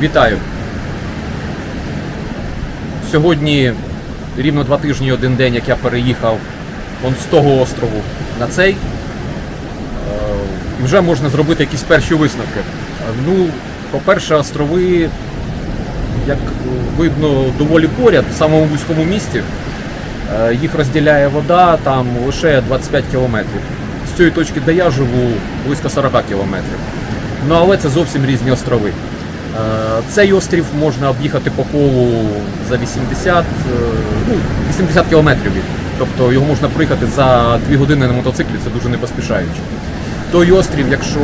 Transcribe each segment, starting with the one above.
Вітаю. Сьогодні рівно два тижні один день, як я переїхав он з того острову на цей. Е, І вже можна зробити якісь перші висновки. Е, Ну, по-перше, острови, як видно, доволі поряд, в самому вузькому місті. Е, Їх розділяє вода там лише 25 кілометрів. З цієї точки, де я живу, близько 40 кілометрів. Ну але це зовсім різні острови. Е, Цей острів можна об'їхати по колу за 80, е, ну, 80 кілометрів. Тобто його можна проїхати за 2 години на мотоциклі, це дуже не поспішаючи. Той острів, якщо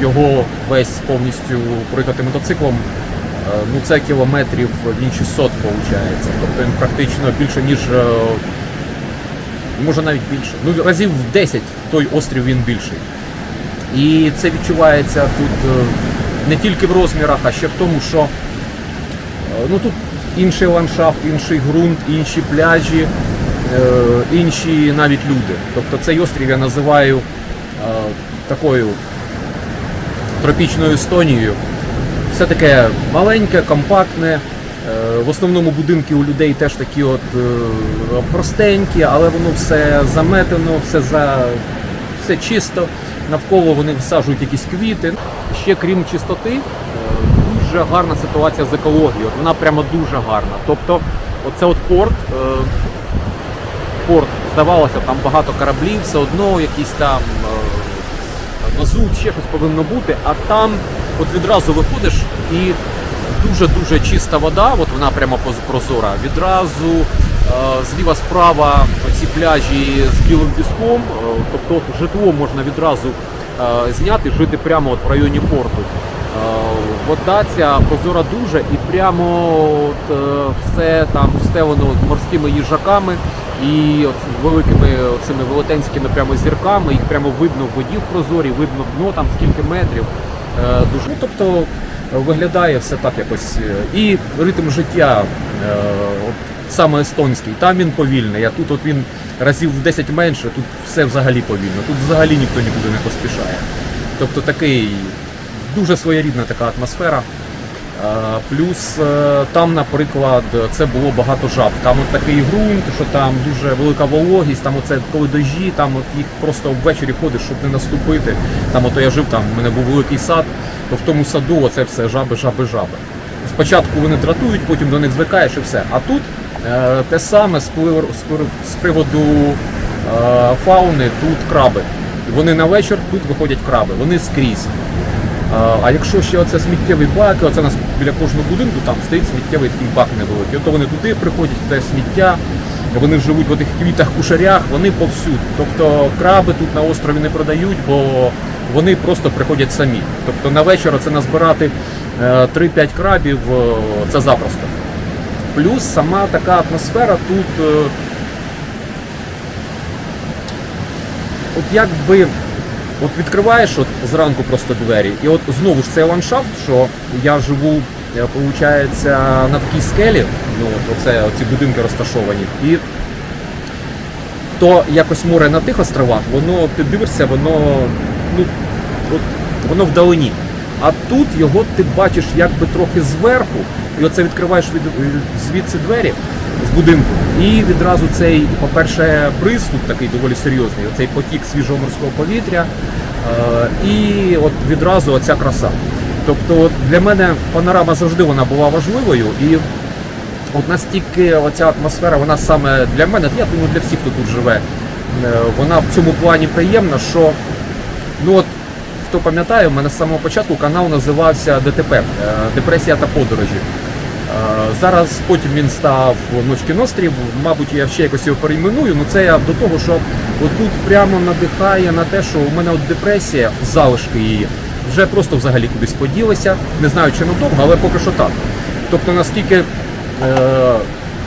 його весь повністю проїхати мотоциклом, е, ну це кілометрів він 600 виходить. Тобто він практично більше, ніж може навіть більше. Ну разів в 10 той острів він більший. І це відчувається тут не тільки в розмірах, а ще в тому, що е, ну, тут інший ландшафт, інший ґрунт, інші пляжі, е, інші навіть люди. Тобто цей острів я називаю е, такою тропічною Естонією. Все таке маленьке, компактне. В основному будинки у людей теж такі от простенькі, але воно все заметено, все за все чисто. Навколо вони висаджують якісь квіти. Ще крім чистоти, е, дуже гарна ситуація з екологією. Вона прямо дуже гарна. Тобто, оце от порт. е, Порт, здавалося, там багато кораблів, все одно якісь там е, мазут, ще щось повинно бути, а там от відразу виходиш і дуже-дуже чиста вода, от вона прямо прозора. Відразу зліва справа ці пляжі з білим піском, тобто житло можна відразу зняти, жити прямо от в районі порту. Е, Вода ця прозора дуже і прямо от, е, все там встелено морськими їжаками і от великими цими велетенськими прямо зірками. Їх прямо видно в воді в прозорі, видно дно там скільки метрів. Е, Дуже ну, тобто е, виглядає все так якось. е, І ритм життя е, от, саме естонський, там він повільний, а тут от він разів в 10 менше, тут все взагалі повільно. Тут взагалі ніхто нікуди не поспішає. Тобто такий дуже своєрідна така атмосфера. Плюс е, там, наприклад, це було багато жаб. Там от такий ґрунт, що там дуже велика вологість, там оце коли дожі, там от їх просто ввечері ходиш, щоб не наступити. Там ото я жив, там в мене був великий сад, то в тому саду оце все жаби, жаби, жаби. Спочатку вони дратують, потім до них звикаєш і все. А тут те саме з, приводу е, фауни, тут краби. Вони на вечір, тут виходять краби, вони скрізь. А, А якщо ще оце сміттєвий бак, оце у нас біля кожного будинку там стоїть сміттєвий такий бак невеликий. Ото вони туди приходять, те сміття, вони живуть в тих квітах, кушарях, вони повсюд. Тобто краби тут на острові не продають, бо вони просто приходять самі. Тобто на вечір це назбирати е, 3-5 крабів е, це запросто. Плюс сама така атмосфера тут. е, От якби От відкриваєш от зранку просто двері, і от знову ж цей ландшафт, що я живу, виходить, на такій скелі, ну от оце ці будинки розташовані, і то якось море на тих островах, воно ти дивишся, воно ну от воно вдалині. А тут його ти бачиш якби трохи зверху, і оце відкриваєш від, звідси двері з будинку. І відразу цей, по-перше, бриз тут такий доволі серйозний, оцей потік свіжого морського повітря. Е, і от відразу оця краса. Тобто для мене панорама завжди вона була важливою. І от настільки оця атмосфера, вона саме для мене, я думаю, для всіх, хто тут живе, е, вона в цьому плані приємна, що ну от хто пам'ятає, у мене з самого початку канал називався ДТП е, Депресія та подорожі. Е, Зараз потім він став Ночки Нострів, мабуть, я ще якось його перейменую. Ну це я до того, що отут прямо надихає на те, що у мене от депресія, залишки її, вже просто взагалі кудись поділися. Не знаю, чи надовго, але поки що так. Тобто наскільки е,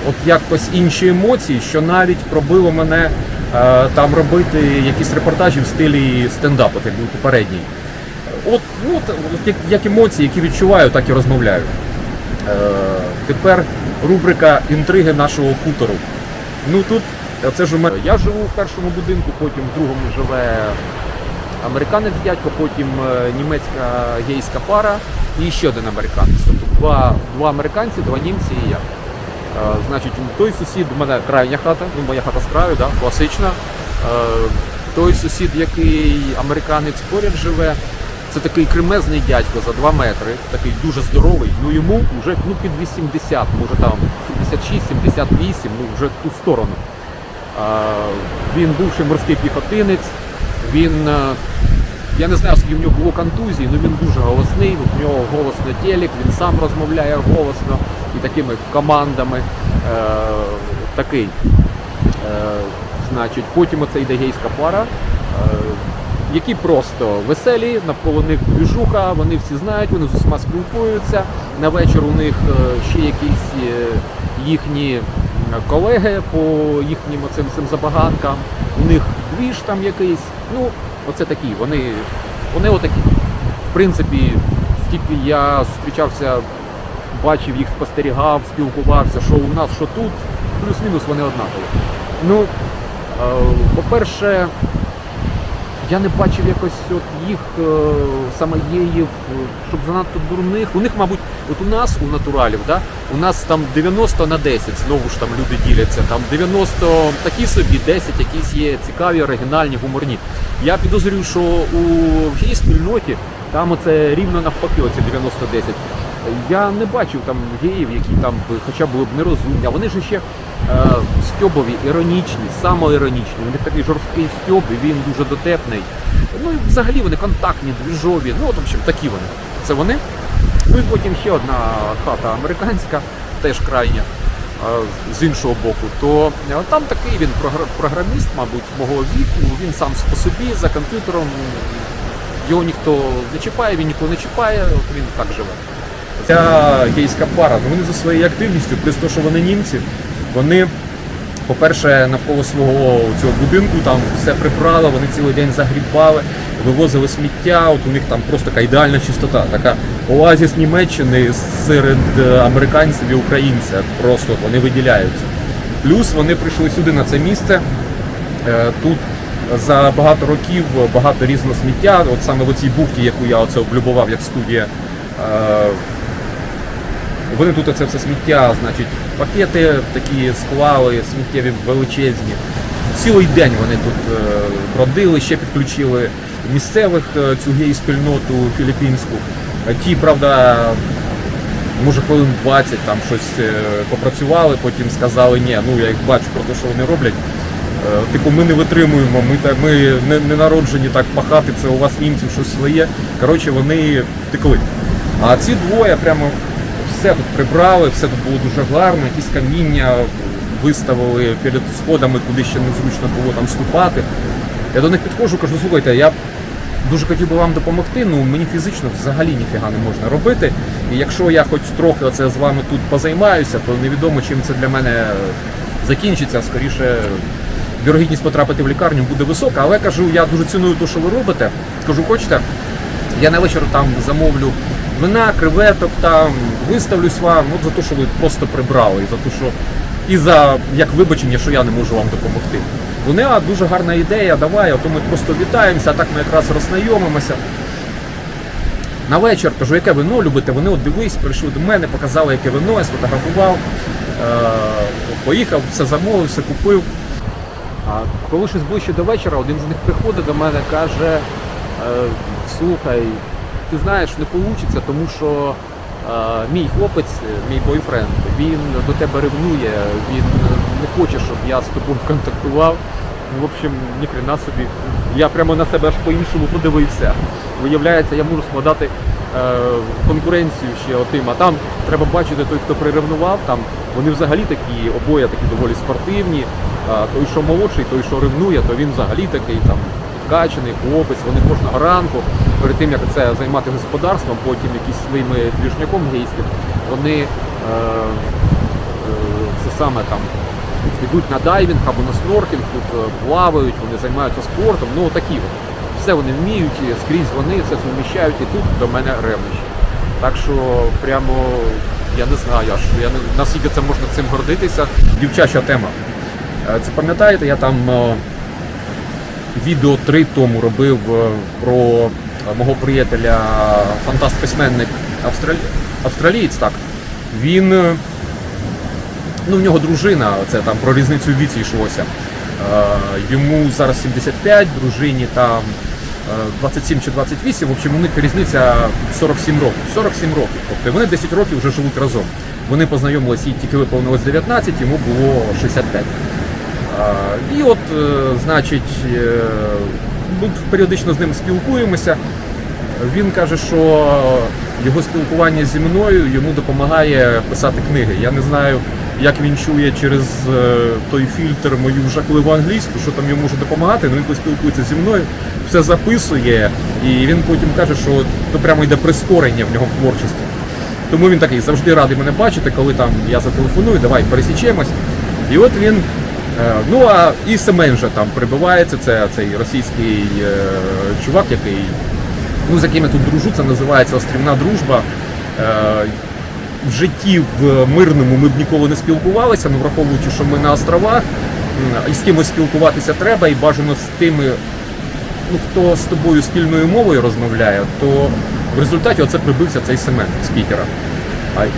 от якось інші емоції, що навіть пробило мене там робити якісь репортажі в стилі стендапу, так був попередній. От, ну, от, от як, як емоції, які відчуваю, так і розмовляю. Е, тепер рубрика інтриги нашого хутору. Ну тут це ж у мене. Я живу в першому будинку, потім в другому живе американець дядько, потім е, німецька гейська пара і ще один американець. Тобто два, два американці, два німці і я. Е, Значить, той сусід, у мене крайня хата, ну моя хата з краю, да, класична. Е, Той сусід, який американець поряд живе, це такий кремезний дядько за 2 метри, такий дуже здоровий. Ну йому вже ну, під 80, може там 76, 78, ну вже в ту сторону. А, Він бувший морський піхотинець, він, е, я не знаю, скільки в нього було контузій, але він дуже голосний, у нього голос на телек, він сам розмовляє голосно і такими командами. Е, такий. Е, значить, потім оце йде гейська пара, е, які просто веселі, навколо них двіжуха, вони всі знають, вони з усіма спілкуються. На вечір у них е, ще якісь е, їхні колеги по їхнім оцим цим забаганкам. У них двіж там якийсь. Ну, оце такі. Вони, вони отакі. В принципі, скільки я зустрічався, бачив їх, спостерігав, спілкувався, що у нас, що тут, плюс-мінус вони однакові. Ну, е, по-перше, я не бачив якось от їх е, саме єїв, е, щоб занадто дурних. У них, мабуть, от у нас у натуралів, да, у нас там 90 на 10, знову ж там люди діляться. Там 90 такі собі, 10 якісь є цікаві, оригінальні, гуморні. Я підозрюю, що у в гей спільноті там оце рівно навпаки, оце 90-10. Я не бачив там геїв, які там хоча були б нерозумні, а вони ж ще стьобові, іронічні, самоіронічні. У них такий жорсткий стьоб, і він дуже дотепний. Ну і взагалі вони контактні, двіжові. Ну, от, в общем, такі вони. Це вони. Ну і потім ще одна хата американська, теж крайня, е, з іншого боку. То е, там такий він програміст, мабуть, мого віку. Він сам по собі за комп'ютером. Його ніхто не чіпає, він нікого не чіпає, він так живе. Ця гейська пара, ну вони за своєю активністю, плюс те, що вони німці, вони, по-перше, навколо свого цього будинку там все прибрали, вони цілий день загрібали, вивозили сміття, от у них там просто така ідеальна чистота, така оазіс Німеччини серед е, американців і українців. Просто вони виділяються. Плюс вони прийшли сюди на це місце. Е, Тут за багато років багато різного сміття. От саме в цій бухті, яку я оце облюбував як студія. е, Вони тут оце все сміття, значить, пакети такі склали, сміттєві величезні. Цілий день вони тут е, бродили, ще підключили місцевих е, цю гей-спільноту філіппінську. Е, Ті, правда, може хвилин 20 там щось попрацювали, потім сказали, ні, ну я їх бачу про те, що вони роблять. Типу, ми не витримуємо, ми, так, ми не, не народжені так пахати, це у вас німців щось своє. Коротше, вони втекли. А ці двоє прямо все тут прибрали, все тут було дуже гарно, якісь каміння виставили перед сходами, куди ще незручно було там ступати. Я до них підходжу, кажу, слухайте, я дуже хотів би вам допомогти, ну мені фізично взагалі ніфіга не можна робити. І якщо я хоч трохи оце з вами тут позаймаюся, то невідомо, чим це для мене закінчиться. Скоріше, вірогідність потрапити в лікарню буде висока, але кажу, я дуже ціную те, що ви робите. Кажу, хочете? Я на вечір там замовлю вина, креветок, там виставлюсь вам, от за те, що ви просто прибрали, і за те, що і за як вибачення, що я не можу вам допомогти. Вони, а дуже гарна ідея, давай, а то ми просто вітаємося, а так ми якраз роззнайомимося. На вечір кажу, яке вино любите? Вони от дивись, прийшли до мене, показали, яке вино, я сфотографував, е- поїхав, все замовив, все купив. А коли щось ближче до вечора, один з них приходить до мене, каже: е, слухай, ти знаєш, не вийде, тому що мій хлопець, мій бойфренд, він до тебе ревнує, він не хоче, щоб я з тобою контактував. Ну, в общем, ні хрена собі. Я прямо на себе аж по-іншому подивився. Виявляється, я можу складати е, конкуренцію ще отим, а там треба бачити той, хто приревнував, там вони взагалі такі, обоє такі доволі спортивні. Той, що молодший, той, що ревнує, то він взагалі такий там підкачаний хлопець. Вони кожного ранку, перед тим як це займати господарством, потім якийсь своїми двіжняком гейським, вони е, е, це саме там йдуть на дайвінг або на сноркінг, тут е, плавають, вони займаються спортом. Ну такі от. Все вони вміють, і скрізь вони це суміщають і тут до мене ревнощі. Так що прямо я не знаю, аж я не наскільки це можна цим гордитися. Дівчача тема. Е, Це пам'ятаєте, я там відео три тому робив е, про мого приятеля, фантаст-письменник австралі... австралієць, так. Він. е, Ну, в нього дружина, це там про різницю в віці йшлося. Е, йому зараз 75, дружині там е, 27 чи 28, в общем, у них різниця 47 років. 47 років. Тобто вони 10 років вже живуть разом. Вони познайомилися, їй тільки виповнилось 19, йому було 65. І от, е, значить, е, ми періодично з ним спілкуємося. Він каже, що його спілкування зі мною йому допомагає писати книги. Я не знаю, як він чує через е, той фільтр мою жахливу англійську, що там йому може допомагати. але він коли спілкується зі мною, все записує, і він потім каже, що то прямо йде прискорення в нього в творчості. Тому він такий завжди радий мене бачити, коли там я зателефоную, давай пересічемось. І от він. Е, Ну а і Семен вже там прибувається, це цей російський е, чувак, який ну, з яким я тут дружу, це називається острівна дружба. Е, в житті в мирному ми б ніколи не спілкувалися, ну враховуючи, що ми на островах, і з кимось спілкуватися треба, і бажано з тими, ну, хто з тобою спільною мовою розмовляє, то в результаті оце прибився цей Семен спікера.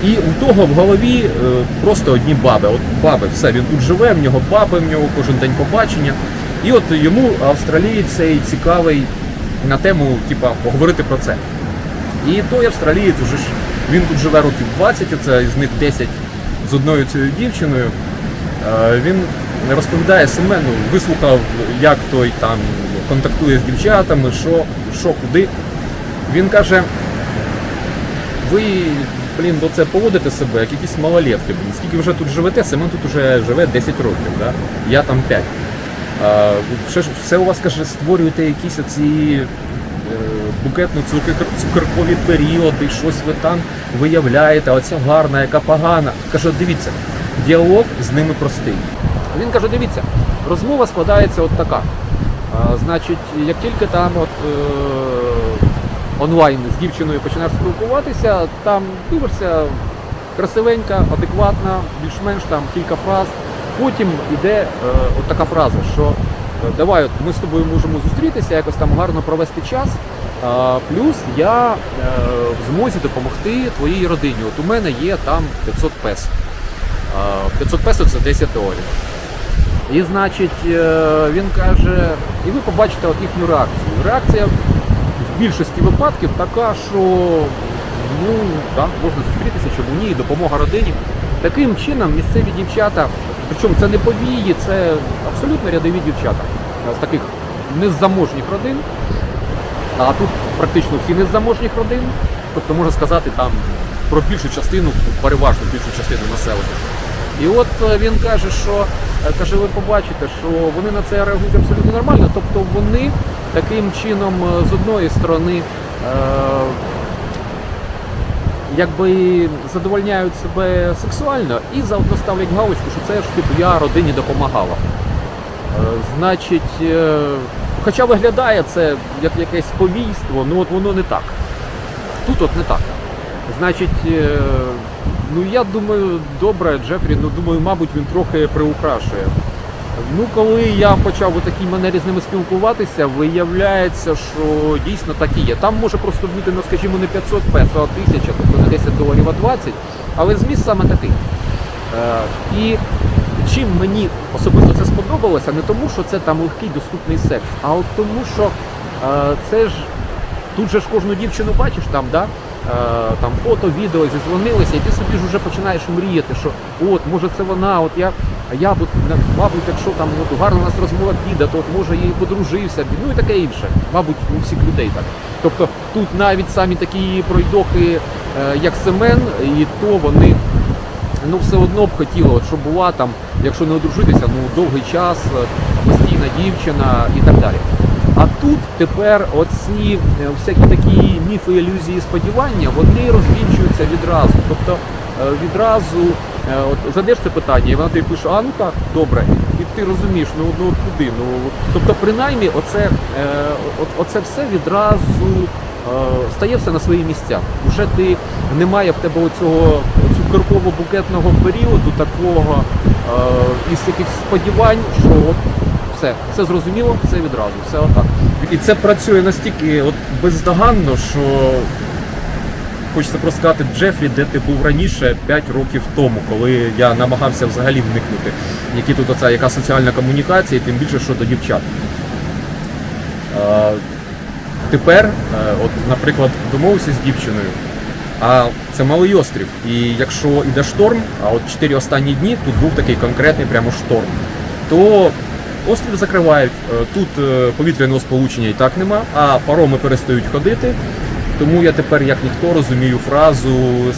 І у того в голові е, просто одні баби. От баби, все, він тут живе, в нього баби, в нього кожен день побачення. І от йому австралієць цей цікавий на тему, типа, поговорити про це. І той австралієць уже ж він тут живе років 20, це з них 10 з одною цією дівчиною. Е, Він розповідає Семену, вислухав, як той там контактує з дівчатами, що, що куди. Він каже: ви, блін, до це поводите себе, як якісь малолетки, блін. Скільки вже тут живете, Семен тут вже живе 10 років, да? я там 5. А, все, все у вас каже, створюєте якісь оці е, букетно-цукеркові періоди, щось ви там виявляєте, оця гарна, яка погана. Каже, дивіться, діалог з ними простий. Він каже, дивіться, розмова складається от така. А, значить, як тільки там от, е, онлайн з дівчиною починаєш спілкуватися, там дивишся красивенька, адекватна, більш-менш там кілька фраз. Потім йде е, от така фраза, що е, давай от ми з тобою можемо зустрітися, якось там гарно провести час. А, плюс я е, в змозі допомогти твоїй родині. От у мене є там 500 песо. А, 500 песо це 10 доларів. І значить, е, він каже, і ви побачите от їхню реакцію. Реакція більшості випадків така, що ну так, можна зустрітися, чому ні, допомога родині. Таким чином місцеві дівчата, причому це не повії, це абсолютно рядові дівчата з таких незаможніх родин, а тут практично всі незаможніх родин, тобто можна сказати там про більшу частину, переважно більшу частину населення. І от е, він каже, що е, каже, ви побачите, що вони на це реагують абсолютно нормально. Тобто вони таким чином е, з одної сторони е, якби задовольняють себе сексуально і заодно ставлять галочку, що це ж типу я родині допомагала. Е, Значить, хоча виглядає це як якесь повійство, ну от воно не так. Тут от не так. Значить, ну я думаю, добре, Джефрі, ну думаю, мабуть, він трохи приукрашує. Ну, коли я почав у такій манері з ними спілкуватися, виявляється, що дійсно так і є. Там може просто бути, ну скажімо, не 500 песо, а 1000, тобто не 10 доларів, а 20, але зміст саме такий. Е, і чим мені особисто це сподобалося, не тому, що це там легкий доступний секс, а от тому, що е, це ж тут же ж кожну дівчину бачиш там, да? Е, там фото, відео, зізвонилися, і ти собі ж вже починаєш мріяти, що от, може це вона, от я, а я б, мабуть, якщо там от, у нас розмова піде, то от може їй подружився, ну і таке інше. Мабуть, у всіх людей так. Тобто тут навіть самі такі пройдохи, е, як Семен, і то вони ну все одно б хотіли, от, щоб була там, якщо не одружитися, ну довгий час, е, постійна дівчина і так далі. А тут тепер оці е, всякі такі міфи, ілюзії, сподівання, вони розвінчуються відразу. Тобто е, відразу е, от, задаєш це питання, і вона тобі пише, а ну так, добре, і ти розумієш, ну, ну от куди? Ну, тобто, принаймні, оце, оце все відразу стає все на свої місця. Уже ти немає в тебе оцього цукерково-букетного періоду такого із якихось сподівань, що от Все, все зрозуміло, все відразу, все отак. І це працює настільки от бездоганно, що хочеться просто сказати, Джефрі, де ти був раніше 5 років тому, коли я намагався взагалі вникнути, які тут оця яка соціальна комунікація, і тим більше що до дівчат. Е, Тепер, е, от, наприклад, домовився з дівчиною, а це малий острів. І якщо йде шторм, а от чотири останні дні тут був такий конкретний прямо шторм, то острів закривають. Е, Тут е, повітряного сполучення і так нема, а пароми перестають ходити. Тому я тепер, як ніхто, розумію фразу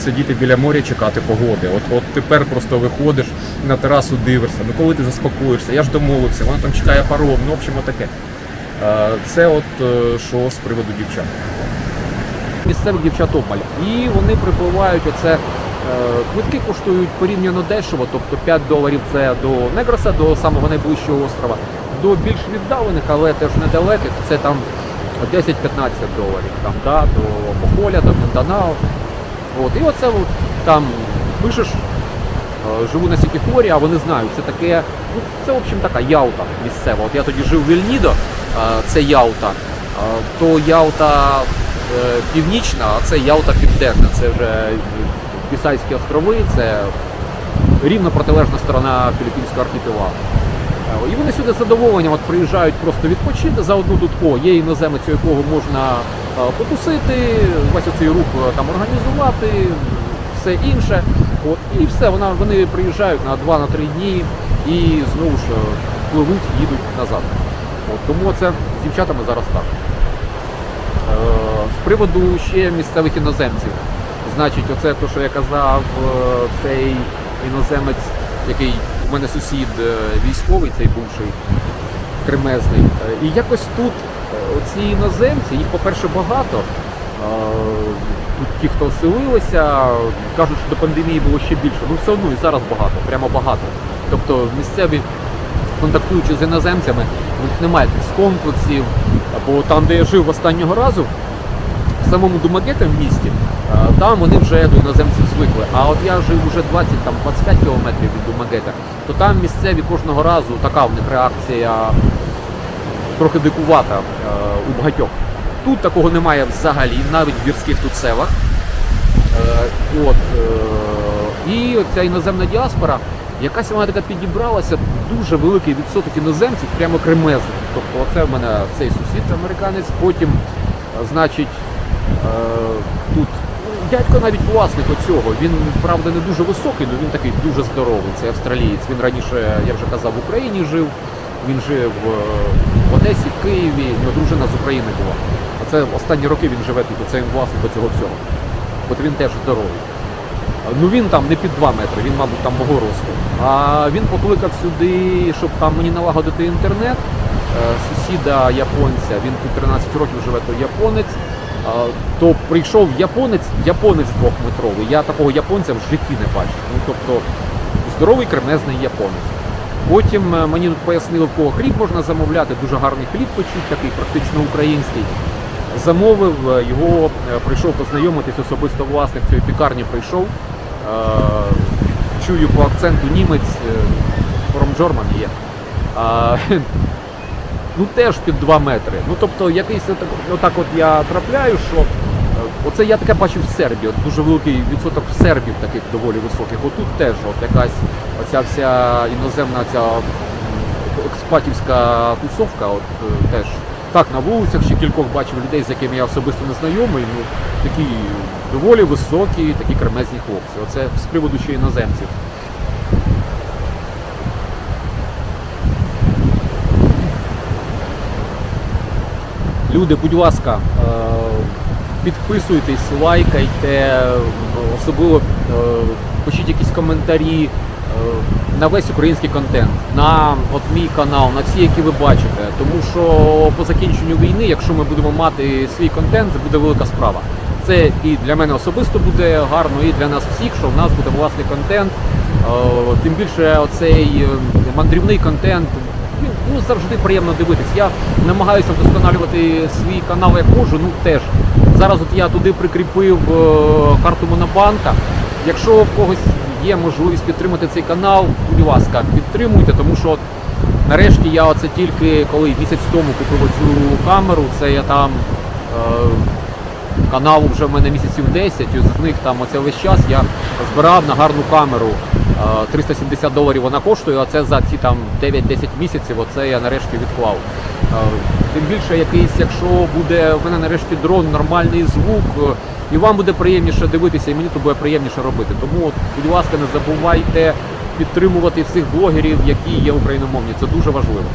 сидіти біля моря, чекати погоди. От, от тепер просто виходиш на терасу, дивишся. Ну коли ти заспокоїшся, я ж домовився, вона там чекає паром, ну в общем, отаке. Е, Це от що з приводу дівчат. Місцевих дівчат обмаль. І вони припливають оце. Е, Квитки коштують порівняно дешево, тобто 5 доларів це до Негроса, до самого найближчого острова, до більш віддалених, але теж недалеких, це там 10-15 доларів, там, да, до Мохоля, до Мінданао. От, і оце там пишеш, е, живу на Сікіхорі, а вони знають, це таке, ну це в общем така Ялта місцева. От я тоді жив в Вільнідо, е, це Ялта, то Ялта північна, а це Ялта південна. Це вже Бісайські острови, це рівно протилежна сторона Філіппінського архіпелагу. Е, І вони сюди з задоволенням от приїжджають просто відпочити заодно тут о, є іноземець, у якого можна е, потусити, весь цей рух е, там організувати, все інше. От, і все, вона, вони приїжджають на 2-3 дні і знову ж пливуть, їдуть назад. От, тому це з дівчатами зараз так. Е, З приводу ще місцевих іноземців. Значить, оце те, що я казав, е, цей іноземець, який у мене сусід е, військовий, цей бувший кремезний. Е, І якось тут оці іноземці, їх, по-перше, багато. Тут ті, хто оселилися, кажуть, що до пандемії було ще більше. Ну все одно і зараз багато, прямо багато. Тобто місцеві, контактуючи з іноземцями, у них немає якихось комплексів. Або там, де я жив останнього разу, самому Думагете в місті, там вони вже до іноземців звикли. А от я жив уже 20, там 25 кілометрів від Думагета, то там місцеві кожного разу така в них реакція трохи дикувата е, у багатьох. Тут такого немає взагалі, навіть в гірських тут селах. Е, От, е, і ця іноземна діаспора, якась вона така підібралася, дуже великий відсоток іноземців, прямо кремезних. Тобто оце в мене цей сусід американець, потім, значить, тут ну, дядько навіть власник оцього, він, правда, не дуже високий, але він такий дуже здоровий, це австралієць. Він раніше, я вже казав, в Україні жив, він жив е, в Одесі, в Києві, в нього дружина з України була. А це останні роки він живе тут, це він власник цього всього. От він теж здоровий. Ну він там не під 2 метри, він, мабуть, там мого росту. А він покликав сюди, щоб там мені налагодити інтернет. Е, Сусіда японця, він тут 13 років живе, то японець. То прийшов японець, японець двохметровий. Я такого японця в житті не бачив. Ну тобто здоровий кремезний японець. Потім е, мені тут пояснили, в кого хліб можна замовляти. Дуже гарний хліб печуть, такий практично український. Замовив е, його, е, прийшов познайомитись, особисто власник цієї пікарні прийшов. Чую по акценту німець, from є. Ну теж під 2 метри. Ну тобто якийсь отак, от я трапляю, що е, оце я таке бачив в Сербії. От дуже великий відсоток сербів таких доволі високих. Отут теж от якась оця вся іноземна ця експатівська тусовка, от е, теж. Так, на вулицях ще кількох бачив людей, з якими я особисто не знайомий. Ну, такі доволі високі, такі кремезні хлопці. Оце з приводу ще іноземців. Люди, будь ласка, е, підписуйтесь, лайкайте, особливо е, пишіть якісь коментарі е, на весь український контент, на от мій канал, на всі, які ви бачите. Тому що по закінченню війни, якщо ми будемо мати свій контент, це буде велика справа. Це і для мене особисто буде гарно, і для нас всіх, що в нас буде власний контент. Тим більше оцей мандрівний контент ну, завжди приємно дивитись. Я намагаюся вдосконалювати свій канал як можу, ну теж. Зараз от я туди прикріпив е, карту Монобанка. Якщо в когось є можливість підтримати цей канал, будь ласка, підтримуйте, тому що от Нарешті я оце тільки коли місяць тому купив цю камеру, це я там е, каналу вже в мене місяців 10, і з них там оце весь час я збирав на гарну камеру. Е, 370 доларів вона коштує, а це за ці там 9-10 місяців, оце я нарешті відклав. Е, Тим більше якийсь, якщо буде в мене нарешті дрон, нормальний звук, е, і вам буде приємніше дивитися, і мені то буде приємніше робити. Тому, будь ласка, не забувайте підтримувати всіх блогерів, які є україномовні. Це дуже важливо.